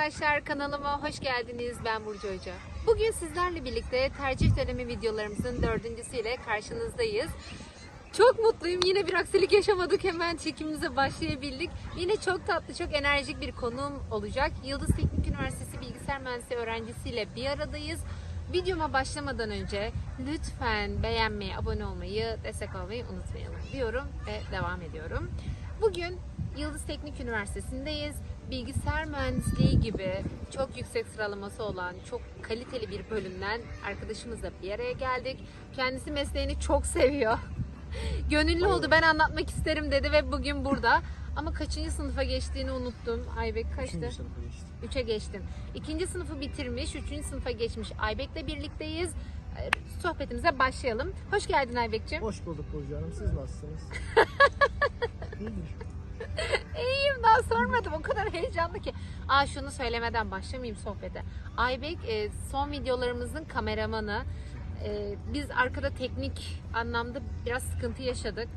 arkadaşlar kanalıma hoş geldiniz. Ben Burcu Hoca. Bugün sizlerle birlikte tercih dönemi videolarımızın dördüncüsüyle karşınızdayız. Çok mutluyum. Yine bir aksilik yaşamadık. Hemen çekimimize başlayabildik. Yine çok tatlı, çok enerjik bir konuğum olacak. Yıldız Teknik Üniversitesi Bilgisayar Mühendisliği öğrencisiyle bir aradayız. Videoma başlamadan önce lütfen beğenmeyi, abone olmayı, destek olmayı unutmayalım diyorum ve devam ediyorum. Bugün Yıldız Teknik Üniversitesi'ndeyiz. Bilgisayar mühendisliği gibi çok yüksek sıralaması olan çok kaliteli bir bölümden arkadaşımızla bir araya geldik. Kendisi mesleğini çok seviyor. Gönüllü oldu ben anlatmak isterim dedi ve bugün burada. Ama kaçıncı sınıfa geçtiğini unuttum. Aybek kaçtı? Üçüncü sınıfa geçtim. 3'e geçtin. İkinci sınıfı bitirmiş, üçüncü sınıfa geçmiş Aybek'le birlikteyiz. Ee, Sohbetimize başlayalım. Hoş geldin Aybek'ciğim. Hoş bulduk Burcu Hanım. Siz nasılsınız? İyidir. İyiyim daha sormadım. O kadar heyecanlı ki. Aa şunu söylemeden başlamayayım sohbete. Aybek e, son videolarımızın kameramanı. E, biz arkada teknik anlamda biraz sıkıntı yaşadık.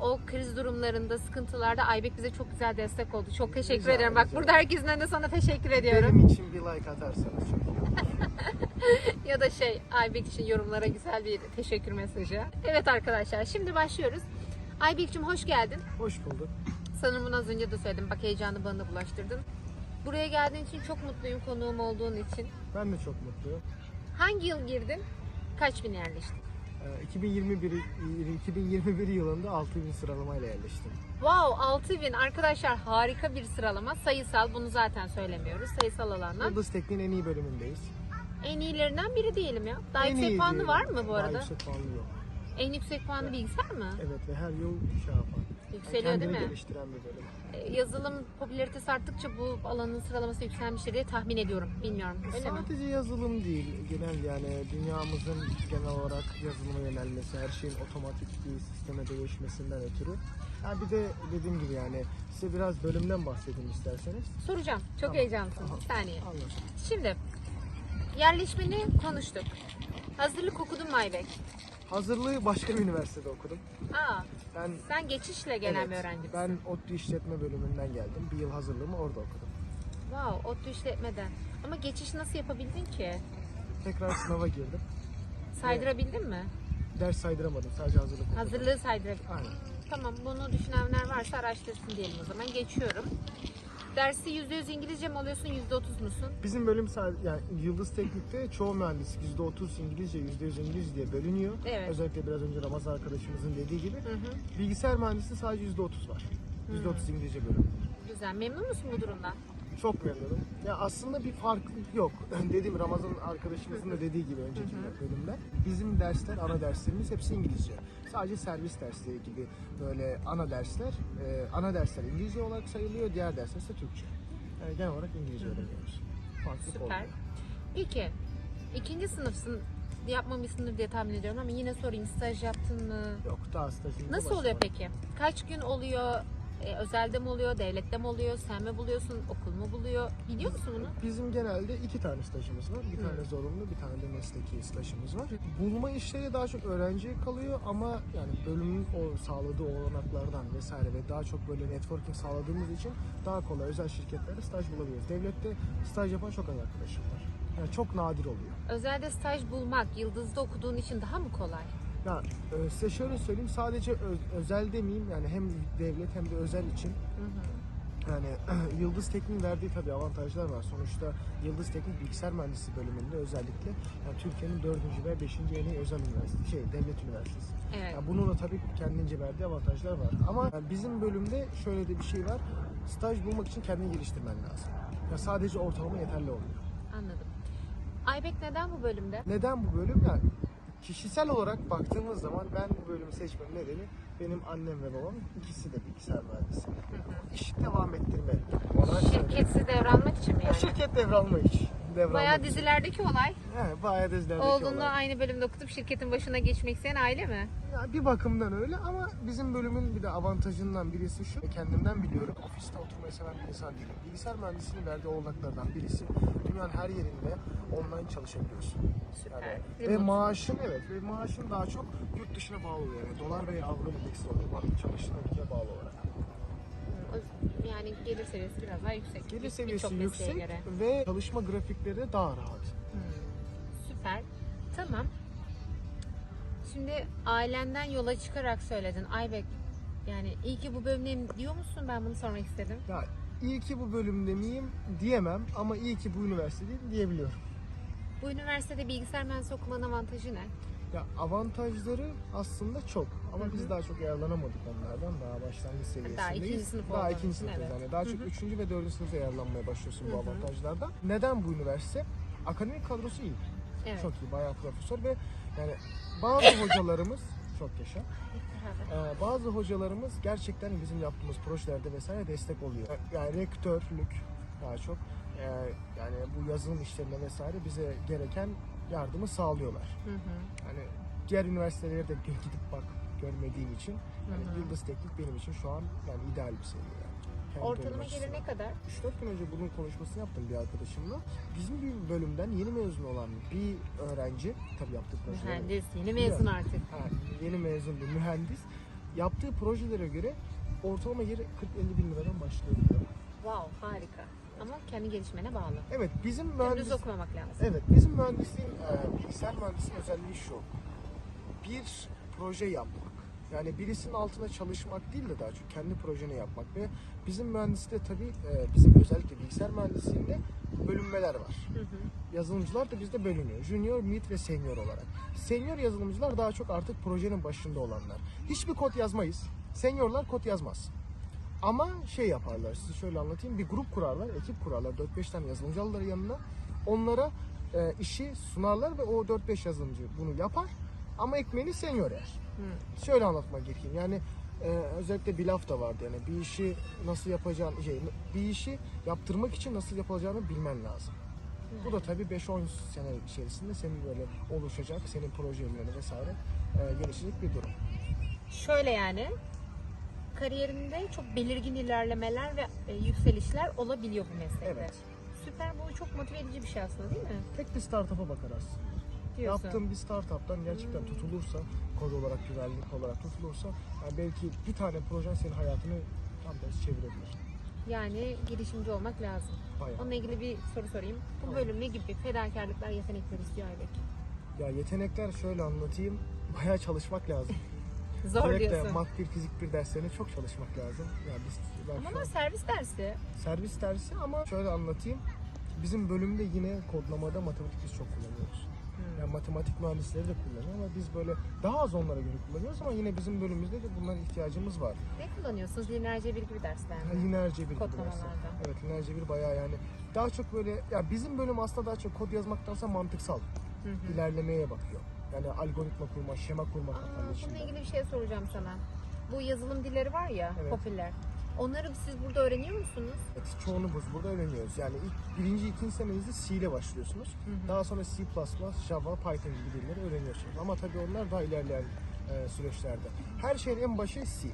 O kriz durumlarında, sıkıntılarda Aybek bize çok güzel destek oldu. Çok teşekkür Rica ederim. Bak ederim. burada herkesin önünde sana teşekkür ediyorum. Benim için bir like atarsanız çok iyi olur. ya da şey Aybek için yorumlara güzel bir teşekkür mesajı. Evet arkadaşlar şimdi başlıyoruz. Aybek'cim hoş geldin. Hoş bulduk. Sanırım bunu az önce de söyledim. Bak heyecanı bana da bulaştırdın. Buraya geldiğin için çok mutluyum konuğum olduğun için. Ben de çok mutluyum. Hangi yıl girdin? Kaç bin yerleştin? Ee, 2021, 2021 yılında 6000 sıralamayla yerleştim. Wow 6000 arkadaşlar harika bir sıralama. Sayısal bunu zaten söylemiyoruz. Sayısal alandan. Yıldız Tekniğin en iyi bölümündeyiz. En iyilerinden biri diyelim ya. Daha En yüksek puanlı diyelim. var mı bu Daha arada? yüksek puanlı yok. En yüksek puanlı bilgisayar mı? Evet ve her yıl şey yapan. Yükseliyor kendini değil mi? geliştiren bir bölüm. Ee, Yazılım popülaritesi arttıkça bu alanın sıralaması yükselmiştir diye tahmin ediyorum. Bilmiyorum. Öyle mi? Sadece yazılım değil, genel yani dünyamızın genel olarak yazılıma yönelmesi, her şeyin otomatik bir sisteme değişmesinden ötürü. Ha bir de dediğim gibi yani size biraz bölümden bahsedeyim isterseniz. Soracağım. Çok Tamam. heyecanlısın. Tamam. Bir saniye. Anladım. Şimdi yerleşmeni konuştuk. Hazırlık okudun mu Aybek? Hazırlığı başka bir üniversitede okudum. Aa, Ben sen geçişle gelen bir öğrenci Ben ODTÜ işletme bölümünden geldim. Bir yıl hazırlığımı orada okudum. Wow, ODTÜ işletmeden. Ama geçiş nasıl yapabildin ki? Tekrar sınava girdim. Saydırabildin mi? Ders saydıramadım. Sadece hazırlık okudum. Hazırlığı saydırabildin. Aynen. Tamam, bunu düşünenler varsa araştırsın diyelim o zaman. Geçiyorum. Dersi %100 İngilizce mi alıyorsun, %30 musun? Bizim bölüm sadece yani Yıldız Teknik'te çoğu mühendislik %30 İngilizce, %100 İngilizce diye bölünüyor. Evet. Özellikle biraz önce Ramazan arkadaşımızın dediği gibi. Hı hı. Bilgisayar mühendisliği sadece %30 var. Hmm. %30 İngilizce bölüm. Güzel. Memnun musun bu durumdan? Çok memnunum. Ya aslında bir farklılık yok. Dediğim Ramazan arkadaşımızın da dediği gibi önceki bölümde. Bizim dersler, ana derslerimiz hepsi İngilizce. Sadece servis dersleri gibi böyle ana dersler, e, ana dersler İngilizce olarak sayılıyor. Diğer dersler ise Türkçe. Yani genel olarak İngilizce öğreniyoruz. Farklılık Süper. olmuyor. Peki, ikinci sınıfsın yapmamışsındır diye tahmin ediyorum ama yine sorayım staj yaptın mı? Yok daha stajımda Nasıl oluyor başlamadım. peki? Kaç gün oluyor? Ee, özelde mi oluyor, devlette mi oluyor, sen mi buluyorsun, okul mu buluyor? Biliyor musun bunu? Bizim genelde iki tane stajımız var. Bir tane zorunlu, bir tane de mesleki stajımız var. Bulma işleri daha çok öğrenciye kalıyor ama yani bölümün o sağladığı olanaklardan vesaire ve daha çok böyle networking sağladığımız için daha kolay özel şirketlerde staj bulabiliyoruz. Devlette staj yapan çok az arkadaşım var. Yani çok nadir oluyor. Özelde staj bulmak, Yıldız'da okuduğun için daha mı kolay? Ya e, size şöyle söyleyeyim sadece ö- özel demeyeyim yani hem devlet hem de özel için Yani Yıldız Teknik'in verdiği tabii avantajlar var. Sonuçta Yıldız Teknik Bilgisayar Mühendisliği bölümünde özellikle yani Türkiye'nin dördüncü ve beşinci en iyi özel üniversitesi, şey devlet üniversitesi. Evet. Yani bunun da tabii kendince verdiği avantajlar var. Ama yani bizim bölümde şöyle de bir şey var. Staj bulmak için kendini geliştirmen lazım. Ya sadece ortalama yeterli olmuyor. Anladım. Aybek neden bu bölümde? Neden bu bölüm? Yani kişisel olarak baktığımız zaman ben bu bölümü seçmemin nedeni benim annem ve babam ikisi de bilgisayar mühendisi. İş devam ettirme. Ona Şirketsiz devralmak için mi Ya yani? şirket devralma iş. Devralma Bayağı için. dizilerdeki olay. He, bayağı dizilerdeki Oğlunla olay. aynı bölümde okutup şirketin başına geçmek isteyen aile mi? Ya bir bakımdan öyle ama bizim bölümün bir de avantajından birisi şu. Kendimden biliyorum. Ofiste oturmayı seven bir insan değilim. Bilgisayar mühendisliğinin verdiği olanaklardan birisi. Dünyanın her yerinde online çalışabiliyorsun. Süper. Yani, ve maaşın evet ve maaşın daha çok yurt dışına bağlı oluyor. Yani dolar veya avro endeksi oluyor. Çalıştığın ülkeye bağlı olarak. Yani gelir seviyesi biraz daha yüksek. Gelir seviyesi yüksek göre. ve çalışma grafikleri daha rahat. Hmm, Süper. Tamam. Şimdi ailenden yola çıkarak söyledin. Aybek yani iyi ki bu bölümdeyim diyor musun? Ben bunu sormak istedim. Ya iyi ki bu bölümde miyim diyemem ama iyi ki bu üniversitedeyim diyebiliyorum. Bu üniversitede bilgisayar mühendisliği okumanın avantajı ne? Ya avantajları aslında çok ama Hı hı. biz daha çok yararlanamadık onlardan. Daha başlangıç seviyesindeyiz. Daha ikinci sınıf Daha ikinci için, sınıftayız evet. yani. Daha çok hı. üçüncü ve dördüncü sınıfta yararlanmaya başlıyorsun bu Hı hı. avantajlardan. Neden bu üniversite? Akademik kadrosu iyi. Evet. Çok iyi. Bayağı profesör ve yani bazı hocalarımız çok yaşa. Ee, bazı hocalarımız gerçekten bizim yaptığımız projelerde vesaire destek oluyor. Yani rektörlük daha çok ee, yani bu yazılım işlerinde vesaire bize gereken yardımı sağlıyorlar. Hı hı. Yani diğer üniversitelere de gidip bak görmediğim için yani Hı hı. Yıldız Teknik benim için şu an yani ideal bir seviye. Yani. Kendi Ortalama gelir ne kadar? 3-4 gün önce bunun konuşmasını yaptım bir arkadaşımla. Bizim bir bölümden yeni mezun olan bir öğrenci, tabii yaptığı projeleri Mühendis. Yeni mezun artık. Ha, yeni mezun bir mühendis. Yaptığı projelere göre ortalama yeri 40-50 bin liradan başlıyor. Wow harika. Ama kendi gelişmene bağlı. Evet bizim Dümdüz mühendis... okumamak lazım. Evet bizim mühendisliğin, e, bilgisayar mühendisliğinin özelliği şu. Bir proje yapmak. Yani birisinin altına çalışmak değil de daha çok kendi projeni yapmak ve bizim mühendislikte tabii e, bizim özellikle bilgisayar mühendisliğinde bölünmeler var. Hı hı. Yazılımcılar da bizde bölünüyor. Junior, mid ve senior olarak. Senior yazılımcılar daha çok artık projenin başında olanlar. Hiçbir kod yazmayız. Seniorlar kod yazmaz. Ama şey yaparlar, size şöyle anlatayım. Bir grup kurarlar, ekip kurarlar. 4-5 tane yazılımcı alırlar yanına. Onlara e, işi sunarlar ve o 4-5 yazılımcı bunu yapar. Ama ekmeğini senior yer. Hı. Şöyle anlatmak gerekeyim. Yani e, özellikle bir laf da vardı yani bir işi nasıl yapacağını, şey, bir işi yaptırmak için nasıl yapılacağını bilmen lazım. Bu da tabii 5-10 sene içerisinde senin böyle oluşacak, senin projelerini vesaire e, gelişecek bir durum. Şöyle yani kariyerinde çok belirgin ilerlemeler ve e, yükselişler olabiliyor bu meslekte. Evet. Süper bu çok motive edici bir şey aslında değil mi? Tek bir startup'a bakar aslında. Diyorsun. Yaptığım bir startup'tan gerçekten Hmm. tutulursa, kod olarak, güvenlik olarak tutulursa yani belki bir tane projen senin hayatını tam tersi çevirebilir. Yani girişimci olmak lazım. Bayağı. Onunla ilgili bir soru sorayım. Bu bölüm ne gibi fedakarlıklar, yetenekler istiyor Aybek? Ya yetenekler şöyle anlatayım. Bayağı çalışmak lazım. Zor Özellikle diyorsun. mat 1, fizik 1 derslerine çok çalışmak lazım. Ya biz ben Ama şu an servis dersi. servis dersi ama şöyle anlatayım. Bizim bölümde yine kodlamada matematik biz çok kullanıyoruz. Hmm. Yani matematik mühendisleri de kullanıyor ama biz böyle daha az onlara göre kullanıyoruz ama yine bizim bölümümüzde de bunlara ihtiyacımız var. Ne kullanıyorsunuz? Lineer cebir gibi dersler Yani mi? lineer cebir gibi Kodlamalarda. Evet lineer cebir bayağı yani daha çok böyle ya bizim bölüm aslında daha çok kod yazmaktansa mantıksal Hı hı. ilerlemeye bakıyor. Yani algoritma kurma, şema kurma Aa, kafanın bununla içinde. ilgili bir şey soracağım sana. Bu yazılım dilleri var ya, Evet. popüler. Onları siz burada öğreniyor musunuz? Evet, çoğunu biz burada öğreniyoruz. Yani ilk birinci, ikinci senemizde C ile başlıyorsunuz. Daha sonra C++, Java, Python gibi dilleri öğreniyorsunuz. Ama tabii onlar daha ilerleyen e, süreçlerde. Her şeyin en başı C.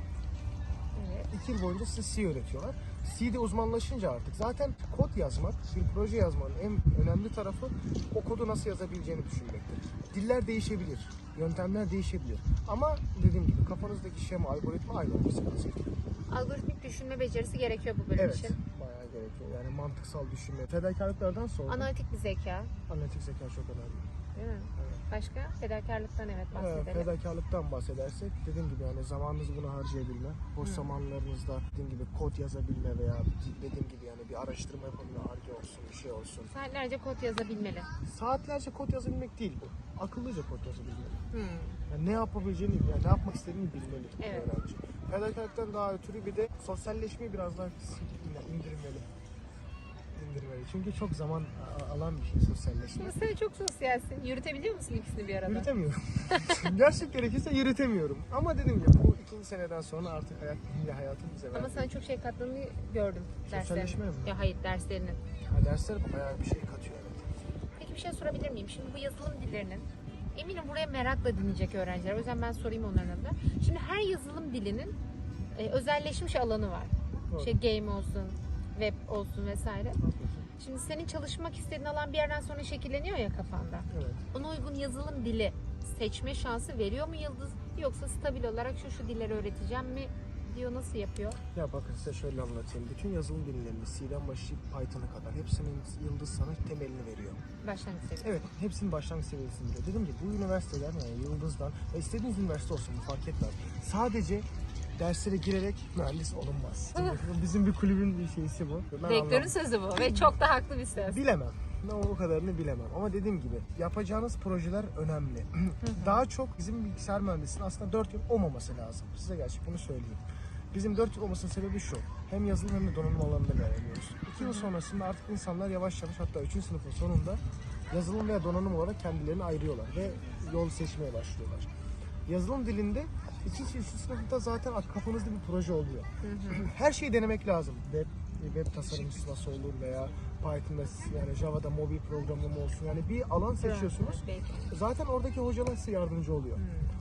İki yıl boyunca size C öğretiyorlar. C'de uzmanlaşınca artık zaten kod yazmak, bir proje yazmanın en önemli tarafı o kodu nasıl yazabileceğini düşünmektir. Diller değişebilir, yöntemler değişebilir. Ama dediğim gibi kafanızdaki şema, algoritma aynı olması lazım. Algoritmik düşünme becerisi gerekiyor bu bölüm Evet, için. bayağı gerekiyor. Yani mantıksal düşünme. Fedakarlıklardan sonra Analitik bir zeka. analitik zeka çok önemli. Değil mi? Evet. Başka? Fedakarlıktan evet bahsedelim. fedakarlıktan bahsedersek dediğim gibi yani zamanınızı buna harcayabilme, boş Hı. zamanlarınızda dediğim gibi kod yazabilme veya dediğim gibi yani bir araştırma yapabilme, arge olsun, bir şey olsun. Saatlerce kod yazabilmeli. Saatlerce kod yazabilmek değil bu. Akıllıca kod yazabilmeli. Yani ne yapabileceğini, yani ne yapmak istediğini bilmeli Evet. öğrenci. Fedakarlıktan daha ötürü bir de sosyalleşmeyi biraz daha indirmeli. İndirmeli. Çünkü çok zaman alan bir şey sosyalleşme. Sen çok sosyalsin. Yürütebiliyor musun ikisini bir arada? Yürütemiyorum. Gerçek gerekirse yürütemiyorum. Ama dedim ya bu ikinci seneden sonra artık hayat, dünya hayatım bize Ama sen çok şey kattığını gördüm derslerine. mi? Ya hayır derslerinin. Ha, dersler bayağı bir şey katıyor evet. Peki bir şey sorabilir miyim? Şimdi bu yazılım dillerinin eminim buraya merakla dinleyecek öğrenciler. O yüzden ben sorayım onların adına. Şimdi her yazılım dilinin e, özelleşmiş alanı var. Doğru. Şey game olsun, web olsun vesaire. Şimdi senin çalışmak istediğin alan bir yerden sonra şekilleniyor ya kafanda. Evet. Ona uygun yazılım dili seçme şansı veriyor mu Yıldız? Yoksa stabil olarak şu şu dilleri öğreteceğim mi diyor nasıl yapıyor? Ya bakın size şöyle anlatayım. Bütün yazılım dillerini C'den başlayıp Python'a kadar hepsinin Yıldız sana temelini veriyor. Başlangıç seviyesi. Evet, hepsinin başlangıç seviyesini biliyor. Dedim ki bu üniversiteden yani Yıldız'dan, ya istediğiniz üniversite olsun fark etmez. Sadece derslere girerek mühendis olunmaz. Bizim bir kulübün bir şeysi bu. Ben Rektörün sözü bu ve çok da haklı bir söz. Bilemem. Ben o kadarını bilemem. Ama dediğim gibi yapacağınız projeler önemli. Daha çok bizim bilgisayar mühendisliğinin aslında 4 yıl olmaması lazım. Size gerçek bunu söyleyeyim. Bizim 4 yıl olmasının sebebi şu. Hem yazılım hem de donanım alanında ilerliyoruz. 2 yıl sonrasında artık insanlar yavaş yavaş hatta 3. sınıfın sonunda yazılım veya donanım olarak kendilerini ayırıyorlar ve yol seçmeye başlıyorlar. Yazılım dilinde 2. 3. sınıfta zaten kafanızda bir proje oluyor. Her şeyi denemek lazım. Web, web tasarımcısı nasıl olur veya Python'da yani Java'da mobil programlama olsun. Yani bir alan seçiyorsunuz. Zaten oradaki hocalar size yardımcı oluyor.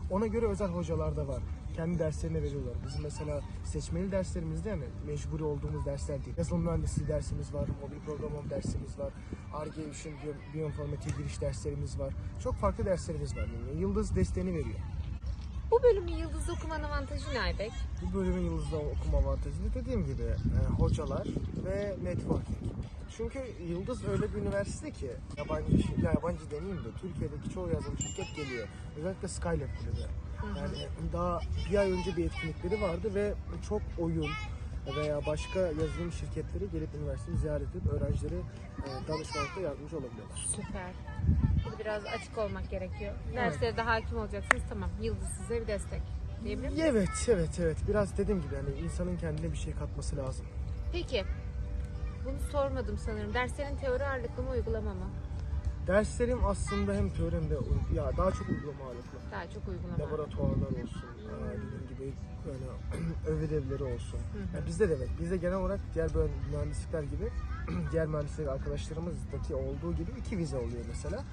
Ona göre özel hocalar da var. Kendi derslerine veriyorlar. Bizim mesela seçmeli derslerimizde yani mecburi olduğumuz dersler değil. Yazılım mühendisliği dersimiz var, mobil programlama dersimiz var, ARGE için biyo- biyoinformatiğe giriş derslerimiz var. Çok farklı derslerimiz var. Yani Yıldız desteğini veriyor. Bu bölümü Yıldız okumanın avantajı ne Aybek? Bu bölümün Yıldız'da okuma avantajı dediğim gibi e, hocalar ve networking. Çünkü Yıldız öyle bir üniversite ki yabancı, ya yabancı demeyeyim de Türkiye'deki çoğu yazılım şirket geliyor. Özellikle Skylab kulübü. Yani daha bir ay önce bir etkinlikleri vardı ve çok oyun veya başka yazılım şirketleri gelip üniversiteyi ziyaret edip öğrencilere e, danışmanlıkta yardımcı olabiliyorlar. Süper. Burada biraz açık olmak gerekiyor. Derslere de hakim olacaksınız. Tamam. Yıldız size bir destek. Diyebilir miyim? Evet, evet, evet. Biraz dediğim gibi yani insanın kendine bir şey katması lazım. Peki. Bunu sormadım sanırım. Derslerin teori ağırlıklı mı uygulama mı? Derslerim aslında hem teori hem de uy- ya daha çok uygulama ağırlıklı. Daha çok uygulama. Laboratuvarlar olsun, aa, dediğim gibi öv ödevleri olsun. Yani bizde de evet, bizde genel olarak diğer böyle mühendislikler gibi, diğer mühendislik arkadaşlarımızdaki olduğu gibi iki vize oluyor mesela.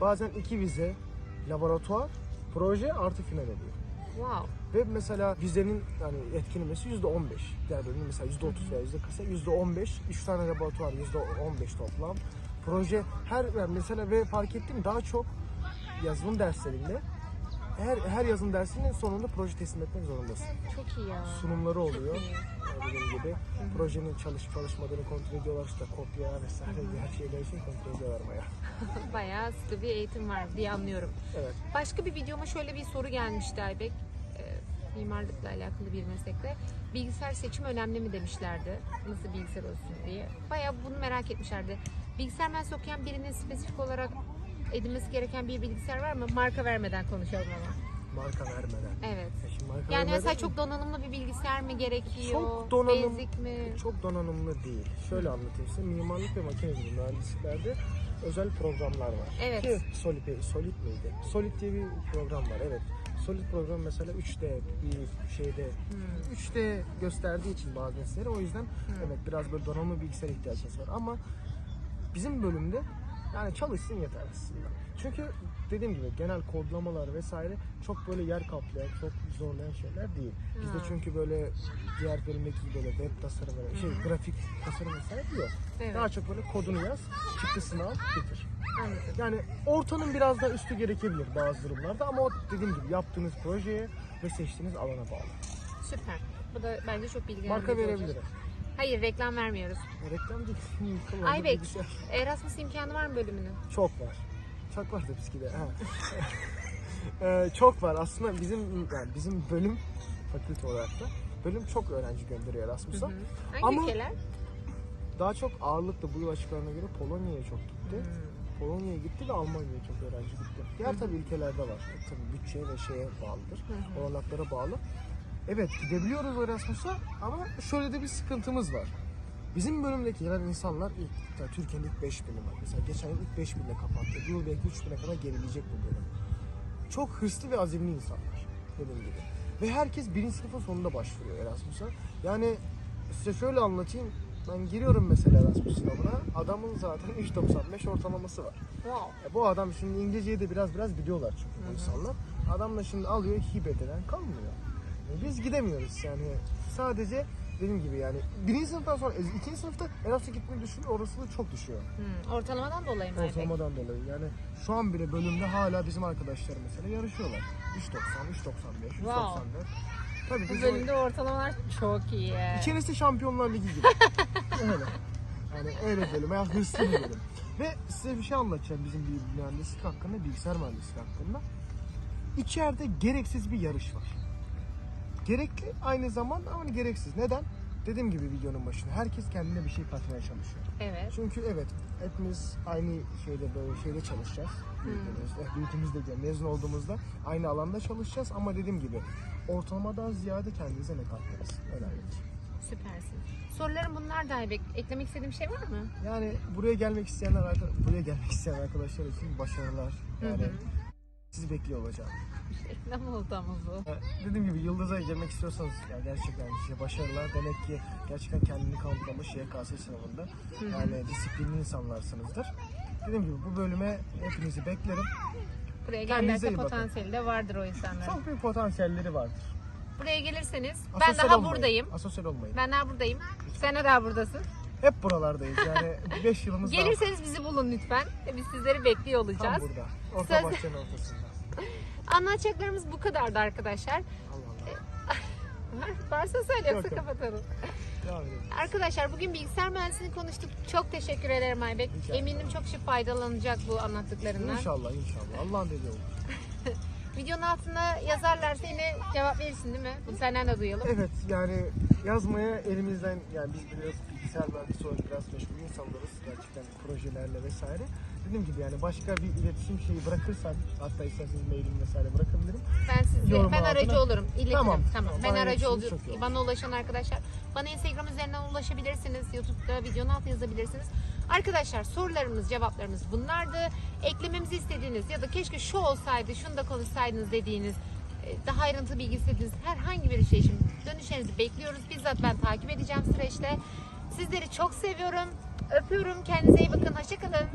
Bazen iki vize, laboratuvar, proje artı final oluyor. Wow. Ve mesela vizenin yani etkilemesi yüzde on beş. Diğer bölümün mesela yüzde otuz veya yüzde kısa yüzde on beş. Üç tane laboratuvar yüzde on beş toplam. Proje her yani mesela ve fark ettim daha çok yazılım derslerinde her her yazılım dersinin sonunda proje teslim etmek zorundasın. Çok iyi ya. Sunumları oluyor. Dediğim gibi projenin çalışıp çalışmadığını kontrol ediyorlar işte kopya vesaire her şeyleri şey kontrol ediyorlar bayağı. Bayağı sıkı bir eğitim var diye anlıyorum. Evet. Başka bir videoma şöyle bir soru gelmişti Aybek. Ee, mimarlıkla alakalı bir meslekte. Bilgisayar seçimi önemli mi demişlerdi. Nasıl bilgisayar olsun diye. Bayağı bunu merak etmişlerdi. Bilgisayar mühendisliği okuyan birinin spesifik olarak edinmesi gereken bir bilgisayar var mı? Marka vermeden konuşalım ama. Marka vermeden. Evet. Ya Şimdi marka Yani vermeden- mesela çok donanımlı bir bilgisayar mı gerekiyor? Çok donanım- Basic mi? Çok donanımlı değil. Şöyle anlatayım size. Mimarlık ve makinecilik mühendisliklerde özel programlar var. Evet. Ki Solid, Solid miydi? Solid diye bir program var. Evet. Solid program mesela 3D bir şeyde Hmm. 3D gösterdiği için bazı nesneleri o yüzden evet biraz böyle donanımlı bilgisayar ihtiyacınız var ama bizim bölümde yani çalışsın yeter aslında. Çünkü dediğim gibi genel kodlamalar vesaire çok böyle yer kaplayan, çok zorlayan şeyler değil. Bizde Ha. çünkü böyle diğer bölümdeki gibi böyle web tasarımı, şey grafik tasarım vesaire yok. Evet. Daha çok böyle kodunu yaz, çıktısını al, bitir. Anladım. Yani ortanın biraz daha üstü gerekebilir bazı durumlarda ama o dediğim gibi yaptığınız projeye ve seçtiğiniz alana bağlı. Süper. Bu da bence çok bilgilendirici Marka olacak. verebilirim. Hayır reklam vermiyoruz. Reklam değil. kullanıcı Aybek, bilgisayar. Erasmus imkanı var mı bölümünün? Çok var. Çok var da bisküvi. Ha. Ee, çok var. Aslında bizim yani bizim bölüm fakülte olarak da bölüm çok öğrenci gönderiyor Erasmus'a. Hı. Hangi Ama- ülkeler? Daha çok ağırlıkla bu yıl açıklarına göre Polonya'ya çok gitti. Polonya'ya gitti ve Almanya'ya çok öğrenci gitti. Diğer tabii ülkelerde var. Tabii bütçeye ve şeye bağlıdır. hı. Olanaklara bağlı. Evet gidebiliyoruz Erasmus'a ama şöyle de bir sıkıntımız var. Bizim bölümdeki gelen insanlar ilk, ya Türkiye'nin ilk 5 bini var. Mesela geçen yıl ilk 5 binle kapattı. Bu yıl belki 3 bine kadar gerileyecek bu bölüm. Çok hırslı ve azimli insanlar dediğim gibi. Ve herkes birinci sınıfın sonunda başvuruyor Erasmus'a. Yani size şöyle anlatayım. Ben giriyorum mesela Erasmus sınavına. Adamın zaten 3.95 ortalaması var. Wow. E bu adam şimdi İngilizceyi de biraz biraz biliyorlar çünkü bu insanlar. Adam da şimdi alıyor hibeden kalmıyor. E biz gidemiyoruz yani sadece dediğim gibi yani birinci sınıftan sonra e, ikinci sınıfta Erasmus'a gitmeyi düşünüyor olasılığı çok düşüyor. Hmm, Ortalamadan dolayı mı? Ortalamadan dolayı yani şu an bile bölümde hala bizim arkadaşlar mesela yarışıyorlar. 3.90, 3.95, 3.94. Tabii Bu bölümde ortalamalar çok iyi. o- içerisi Şampiyonlar Ligi gibi. öyle. Yani öyle bölüm. Yani hırslı bir bölüm. Ve size bir şey anlatacağım bizim bir mühendislik hakkında, bilgisayar mühendisliği hakkında. İçeride gereksiz bir yarış var. Gerekli aynı zamanda ama gereksiz. Neden? Dediğim gibi videonun başında herkes kendine bir şey katmaya çalışıyor. Evet. Çünkü evet hepimiz aynı şeyde böyle şeyde çalışacağız. Büyüdüğümüzde, büyüdüğümüzde diyorum, mezun olduğumuzda aynı alanda çalışacağız ama dediğim gibi ortalamadan ziyade kendinize ne katmanız. Önemli. Süpersin. Sorularım bunlar da Aybek. Eklemek istediğim şey var mı? Yani buraya gelmek isteyenler buraya gelmek isteyen arkadaşlar için başarılar. Yani Hı hı. Sizi bekliyor olacağım. Reklam oldu ama bu. Ya, Dediğim gibi Yıldız'a girmek istiyorsanız ya gerçekten size başarılar. Demek ki gerçekten kendini kanıtlamış YKS sınavında. Yani disiplinli insanlarsınızdır. Dediğim gibi bu bölüme hepinizi beklerim. Buraya Kendinize gelirse iyi bakın. potansiyeli de vardır o insanların. Çok büyük potansiyelleri vardır. Buraya gelirseniz ben Asosyal daha olmayın. buradayım. Asosyal olmayın. Ben daha buradayım. Sen de daha buradasın. Hep buralardayız yani 5 yılımız daha Gelirseniz bizi bulun lütfen. Biz sizleri bekliyor tam olacağız. burada. Orta Söz- bahçenin ortasında. Anlatacaklarımız bu kadardı arkadaşlar. Allah Allah. Varsa söyle yoksa Yok, kapatalım. Devam edelim. Arkadaşlar bugün bilgisayar mühendisliğini konuştuk. Çok teşekkür ederim Aybek. Rica Eminim çok şey faydalanacak bu anlattıklarından. İnşallah inşallah. Allah'ın dediği olur. Videonun altına yazarlarsa yine cevap verirsin değil mi? Bunu senden de duyalım. Evet yani yazmaya elimizden yani biz biraz bilgisayar mühendisi olarak biraz meşgul insanlarız gerçekten projelerle vesaire. Dediğim gibi yani başka bir iletişim şeyi bırakırsan hatta isterseniz mailim vesaire bırakabilirim. Ben sizi Yorum ben aracı altına. olurum. İletirim. Tamam, Tamam. Ben aracı iletişim olurum. çok iyi olur. Bana ulaşan arkadaşlar. Bana Instagram üzerinden ulaşabilirsiniz. YouTube'da videonun altına yazabilirsiniz. Arkadaşlar sorularımız, cevaplarımız bunlardı. Eklememizi istediğiniz ya da keşke şu olsaydı, şunu da konuşsaydınız dediğiniz e, daha ayrıntılı bilgi istediğiniz herhangi bir şey için dönüşlerinizi bekliyoruz. Bizzat ben takip edeceğim süreçte. Sizleri çok seviyorum. Öpüyorum. Kendinize iyi bakın. Hoşçakalın.